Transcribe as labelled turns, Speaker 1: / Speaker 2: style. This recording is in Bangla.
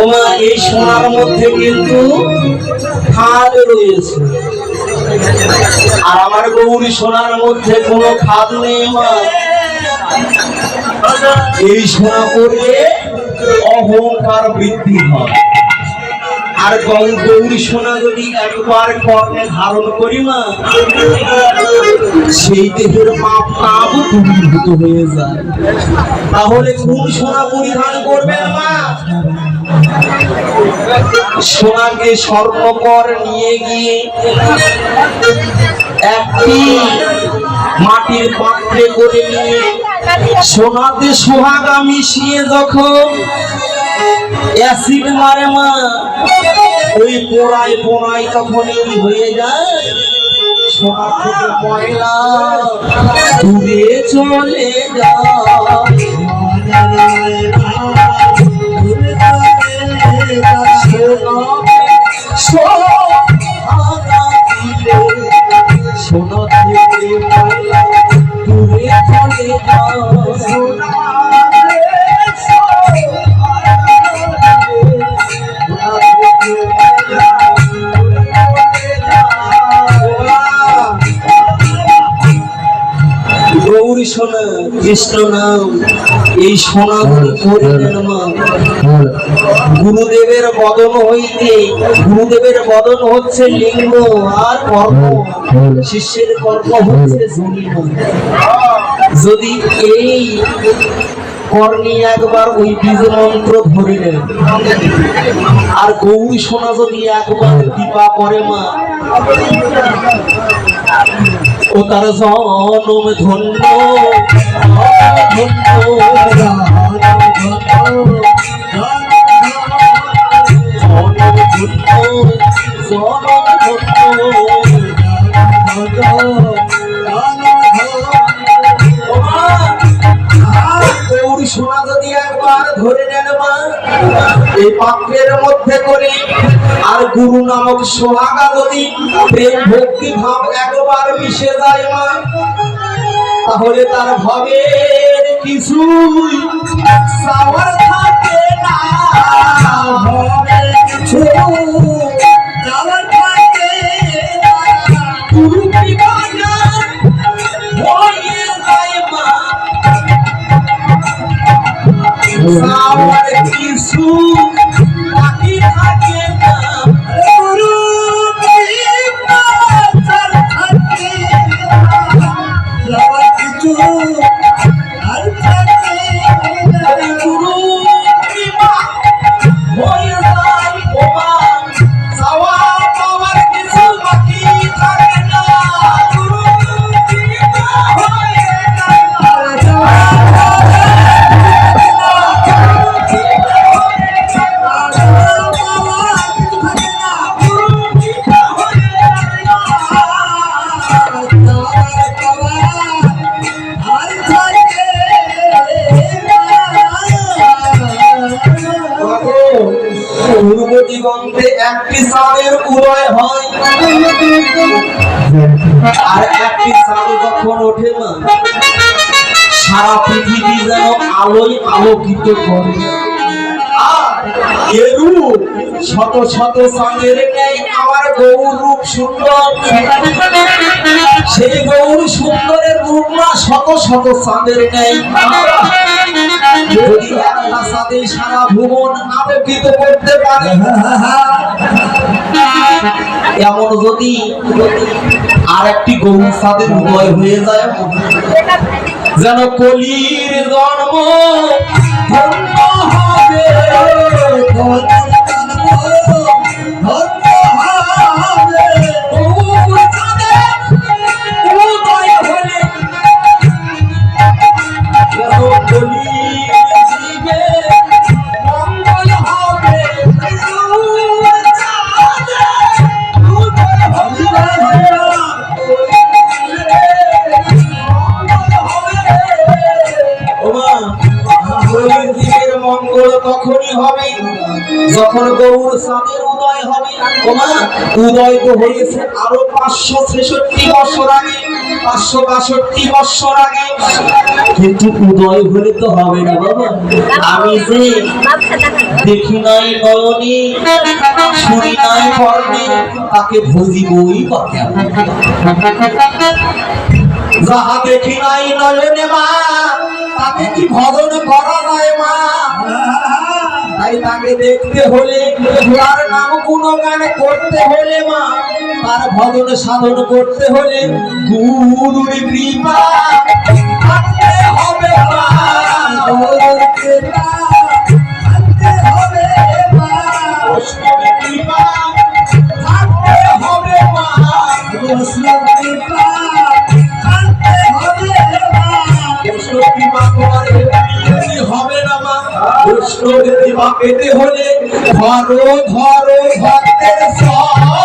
Speaker 1: ওমা এই সোনার মধ্যে কিন্তু খাদ রয়েছে। আর আমার গৌরী সোনার মধ্যে কোনো খাদ নেই মা এই সোনা করলে অহংকার বৃদ্ধি হয়। আর গৌ- গৌরী সোনা যদি একবার কর্ণে ধারণ করি মা, সেই দেহের পাপ তাপ দূরীভূত হয়ে যায়। তাহলে কোন সোনা পরিধান করবেন মা? সোনাকে স্বর্ণকর নিয়ে গিয়ে একটি মাটির পাত্রে করে নিয়ে সোনাতে সোহাগা মিশিয়ে যখন অ্যাসিড মারে মা। ওই পোড়ায় পোড়ায় তখনই হয়ে যায়। সোনার থেকে ময়লা দূরে চলে সোনা থেকে ময়লা দূরে চলে গৌরী এই সোনা করিলেন মা গুরুদেবের বদন হইতে, গুরুদেবের বদন হচ্ছে লিঙ্গ আর কর্ম। শিষ্যের কর্ম হচ্ছে যদি এই কর্ণী একবার ওই বীজ মন্ত্র ধরে নেন, আর গৌরী সোনা যদি একবার দীপা করে মা ও তার জনম ধন্য সোনা যদি একবার ধরে নেন মা এই পাত্রের মধ্যে করে। আর গুরু নামক সোহাগা যদি প্রেম ভক্তি ভাব একবার মিশে যায় মা তাহলে তার ভবের কিছু সাওয়ার সাওয়ার কিছু দিগন্তে একটি চাঁদের উদয় হয়। আর একটি চাঁদ যখন ওঠে না, সারা পৃথিবী যেন আলোয় আলোকিত করে। শত শত নেই, আমার গৌর রূপ সুন্দর। সেই গৌর না শত শত চাঁদের নেই সারা ভুবন আলোকিত করতে পারে, এমন যদি আর একটি গৌর চাঁদের উদয় হয়ে যায়, যেন কলির জন্ম ধন্য হবে। তখনই হবে, যখন গৌর চাঁদের উদয় হবে। ওমা উদয় তো হয়েছে আরও পাঁচশো ছেষট্টি বছর আগে, পাঁচশো বাষট্টি বছর আগে। কিন্তু উদয় হলে তো হবে না, বাবা। আমি যে দেখি নাই নয়নে, শুনি নাই কর্ণে তাকে ভজিবই কথা। যাহা দেখি নাই নয়নে মা তাকে দেখতে হলে, তার নাম গুণগান করতে হলে মা, তার ভজন সাধন করতে হলে গুরুর কৃপা হবে মা। কৃপা থাকতে কৃপা মা। বৈষ্ণবের কৃপা পেতে হলে ধরো ধরো ভক্তের সর